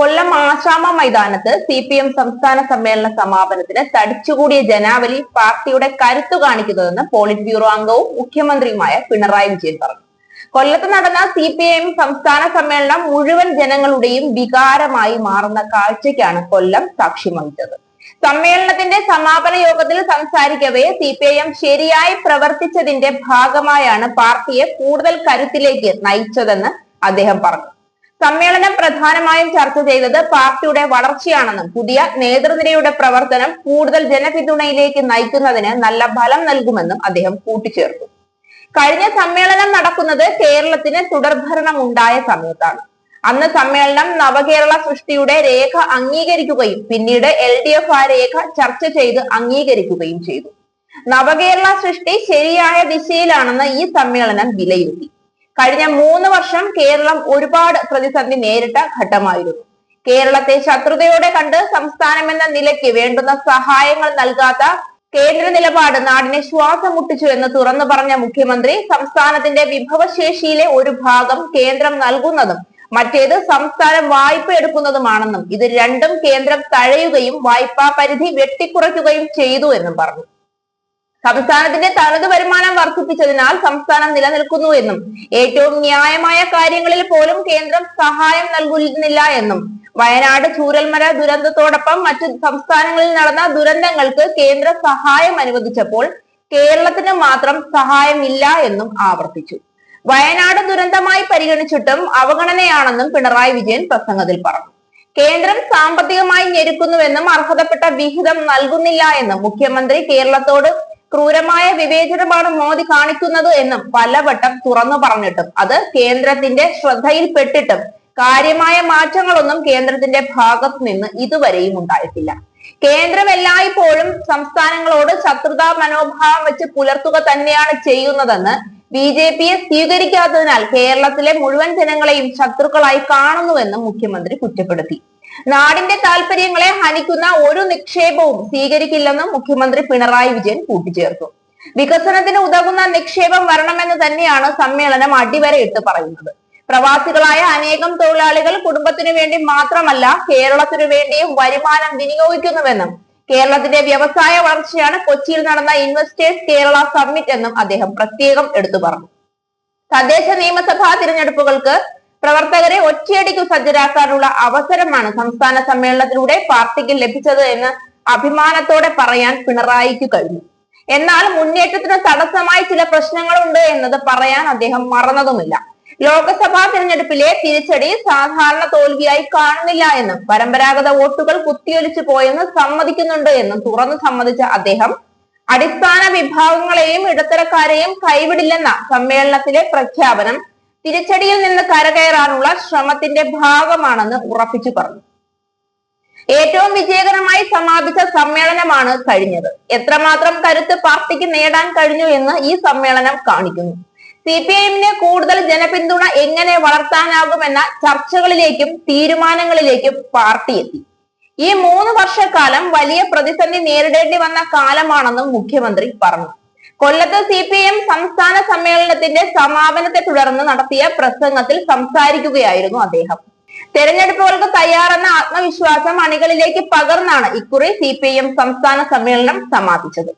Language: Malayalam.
കൊല്ലം ആശാമ മൈതാനത്ത് സി പി എം സംസ്ഥാന സമ്മേളന സമാപനത്തിന് തടിച്ചുകൂടിയ ജനാവലി പാർട്ടിയുടെ കരുത്തു കാണിക്കുന്നതെന്ന് പോളിറ്റ് ബ്യൂറോ അംഗവും മുഖ്യമന്ത്രിയുമായ പിണറായി വിജയൻ പറഞ്ഞു. കൊല്ലത്ത് നടന്ന സി പി എം സംസ്ഥാന സമ്മേളനം മുഴുവൻ ജനങ്ങളുടെയും വികാരമായി മാറുന്ന കാഴ്ചയ്ക്കാണ് കൊല്ലം സാക്ഷ്യം വഹിച്ചത്. സമ്മേളനത്തിന്റെ സമാപന യോഗത്തിൽ സംസാരിക്കവേ സി പി ഐ എം ശരിയായി പ്രവർത്തിച്ചതിന്റെ ഭാഗമായാണ് പാർട്ടിയെ കൂടുതൽ കരുത്തിലേക്ക് നയിച്ചതെന്ന് അദ്ദേഹം പറഞ്ഞു. സമ്മേളനം പ്രധാനമായും ചർച്ച ചെയ്തത് പാർട്ടിയുടെ വളർച്ചയാണെന്നും പുതിയ നേതൃനിരയുടെ പ്രവർത്തനം കൂടുതൽ ജനപിന്തുണയിലേക്ക് നയിക്കുന്നതിന് നല്ല ഫലം നൽകുമെന്നും അദ്ദേഹം കൂട്ടിച്ചേർത്തു. കഴിഞ്ഞ സമ്മേളനം നടക്കുന്നത് കേരളത്തിന് തുടർഭരണം ഉണ്ടായ സമയത്താണ്. അന്ന് സമ്മേളനം നവകേരള സൃഷ്ടിയുടെ രേഖ അംഗീകരിക്കുകയും പിന്നീട് എൽ ഡി എഫ് ആ രേഖ ചർച്ച ചെയ്ത് അംഗീകരിക്കുകയും ചെയ്തു. നവകേരള സൃഷ്ടി ശരിയായ ദിശയിലാണെന്ന് ഈ സമ്മേളനം വിലയിരുത്തി. കഴിഞ്ഞ മൂന്ന് വർഷം കേരളം ഒരുപാട് പ്രതിസന്ധി നേരിട്ട ഘട്ടമായിരുന്നു. കേരളത്തെ ശത്രുതയോടെ കണ്ട് സംസ്ഥാനം എന്ന നിലയ്ക്ക് വേണ്ടുന്ന സഹായങ്ങൾ നൽകാത്ത കേന്ദ്ര നിലപാട് നാടിനെ ശ്വാസം മുട്ടിച്ചു എന്ന് തുറന്നു പറഞ്ഞ മുഖ്യമന്ത്രി സംസ്ഥാനത്തിന്റെ വിഭവശേഷിയിലെ ഒരു ഭാഗം കേന്ദ്രം നൽകുന്നതും മറ്റേത് സംസ്ഥാനം വായ്പ എടുക്കുന്നതുമാണെന്നും ഇത് രണ്ടും കേന്ദ്രം തഴയുകയും വായ്പാ പരിധി വെട്ടിക്കുറയ്ക്കുകയും ചെയ്തു എന്നും പറഞ്ഞു. സംസ്ഥാനത്തിന്റെ തനത് വരുമാനം വർദ്ധിപ്പിച്ചതിനാൽ സംസ്ഥാനം നിലനിൽക്കുന്നു എന്നും ഏറ്റവും ന്യായമായ കാര്യങ്ങളിൽ പോലും കേന്ദ്രം സഹായം നൽകുന്നില്ല എന്നും വയനാട് ചൂരൽമല ദുരന്തത്തോടൊപ്പം മറ്റു സംസ്ഥാനങ്ങളിൽ നടന്ന ദുരന്തങ്ങൾക്ക് കേന്ദ്ര സഹായം അനുവദിച്ചപ്പോൾ കേരളത്തിന് മാത്രം സഹായമില്ല എന്നും ആവർത്തിച്ചു. വയനാട് ദുരന്തമായി പരിഗണിച്ചിട്ടും അവഗണനയാണെന്നും പിണറായി വിജയൻ പ്രസംഗത്തിൽ പറഞ്ഞു. കേന്ദ്രം സാമ്പത്തികമായി ഞെരുക്കുന്നുവെന്നും അർഹതപ്പെട്ട വിഹിതം നൽകുന്നില്ല എന്നും മുഖ്യമന്ത്രി കേരളത്തോട് ക്രൂരമായ വിവേചനമാണ് മോദി കാണിക്കുന്നത് എന്നും പലവട്ടം തുറന്നു പറഞ്ഞിട്ടും അത് കേന്ദ്രത്തിന്റെ ശ്രദ്ധയിൽപ്പെട്ടിട്ടും കാര്യമായ മാറ്റങ്ങളൊന്നും കേന്ദ്രത്തിന്റെ ഭാഗത്തു നിന്ന് ഇതുവരെയും ഉണ്ടായിട്ടില്ല. കേന്ദ്രം എല്ലായ്പ്പോഴും സംസ്ഥാനങ്ങളോട് ശത്രുതാ മനോഭാവം വെച്ച് പുലർത്തുക തന്നെയാണ് ചെയ്യുന്നതെന്ന് ബി ജെ പിയെ സ്വീകരിക്കാത്തതിനാൽ കേരളത്തിലെ മുഴുവൻ ജനങ്ങളെയും ശത്രുക്കളായി കാണുന്നുവെന്നും മുഖ്യമന്ത്രി കുറ്റപ്പെടുത്തി. നാടിന്റെ താല്പര്യങ്ങളെ ഹനിക്കുന്ന ഒരു നിക്ഷേപവും സ്വീകരിക്കില്ലെന്നും മുഖ്യമന്ത്രി പിണറായി വിജയൻ കൂട്ടിച്ചേർത്തു. വികസനത്തിന് ഉതകുന്ന നിക്ഷേപം വരണമെന്ന് തന്നെയാണ് സമ്മേളനം അടിവരയിട്ട് പറയുന്നത്. പ്രവാസികളായ അനേകം തൊഴിലാളികൾ കുടുംബത്തിനു വേണ്ടി മാത്രമല്ല കേരളത്തിനു വേണ്ടിയും വരുമാനം വിനിയോഗിക്കുന്നുവെന്നും കേരളത്തിന്റെ വ്യവസായ വളർച്ചയാണ് കൊച്ചിയിൽ നടന്ന ഇൻവെസ്റ്റേഴ്സ് കേരള സമ്മിറ്റ് എന്നും അദ്ദേഹം പ്രത്യേകം എടുത്തു പറഞ്ഞു. തദ്ദേശ നിയമസഭാ തിരഞ്ഞെടുപ്പുകൾക്ക് പ്രവർത്തകരെ ഒറ്റയടിക്ക് സജ്ജരാക്കാനുള്ള അവസരമാണ് സംസ്ഥാന സമ്മേളനത്തിലൂടെ പാർട്ടിക്ക് ലഭിച്ചത് എന്ന് അഭിമാനത്തോടെ പറയാൻ പിണറായിക്ക് കഴിഞ്ഞു. എന്നാൽ മുന്നേറ്റത്തിന് തടസ്സമായി ചില പ്രശ്നങ്ങളുണ്ട് എന്നത് പറയാൻ അദ്ദേഹം മറന്നതുമില്ല. ലോക്സഭാ തിരഞ്ഞെടുപ്പിലെ തിരിച്ചടി സാധാരണ തോൽവിയായി കാണുന്നില്ല എന്നും പരമ്പരാഗത വോട്ടുകൾ കുത്തിയൊലിച്ചു പോയെന്ന് സമ്മതിക്കുന്നുണ്ട് എന്നും തുറന്നു സമ്മതിച്ച അദ്ദേഹം അടിസ്ഥാന വിഭാഗങ്ങളെയും ഇടത്തരക്കാരെയും കൈവിടില്ലെന്ന സമ്മേളനത്തിലെ പ്രഖ്യാപനം തിരിച്ചടിയിൽ നിന്ന് കരകയറാനുള്ള ശ്രമത്തിന്റെ ഭാഗമാണെന്ന് ഉറപ്പിച്ചു പറഞ്ഞു. ഏറ്റവും വിജയകരമായി സമാപിച്ച സമ്മേളനമാണ് കഴിഞ്ഞത്. എത്രമാത്രം കരുത്ത് പാർട്ടിക്ക് നേടാൻ കഴിഞ്ഞു എന്ന് ഈ സമ്മേളനം കാണിക്കുന്നു. സി പി ഐഎമ്മിന് കൂടുതൽ ജനപിന്തുണ എങ്ങനെ വളർത്താനാകുമെന്ന ചർച്ചകളിലേക്കും തീരുമാനങ്ങളിലേക്കും പാർട്ടി എത്തി. ഈ മൂന്ന് വർഷക്കാലം വലിയ പ്രതിസന്ധി നേരിടേണ്ടി വന്ന കാലമാണെന്നും മുഖ്യമന്ത്രി പറഞ്ഞു. കൊല്ലത്ത് സി പി എം സംസ്ഥാന സമ്മേളനത്തിന്റെ സമാപനത്തെ തുടർന്ന് നടത്തിയ പ്രസംഗത്തിൽ സംസാരിക്കുകയായിരുന്നു അദ്ദേഹം. തെരഞ്ഞെടുപ്പുകൾക്ക് തയ്യാറെന്ന ആത്മവിശ്വാസം അണികളിലേക്ക് പകർന്നാണ് ഇക്കുറി സി പി എം സംസ്ഥാന സമ്മേളനം സമാപിച്ചത്.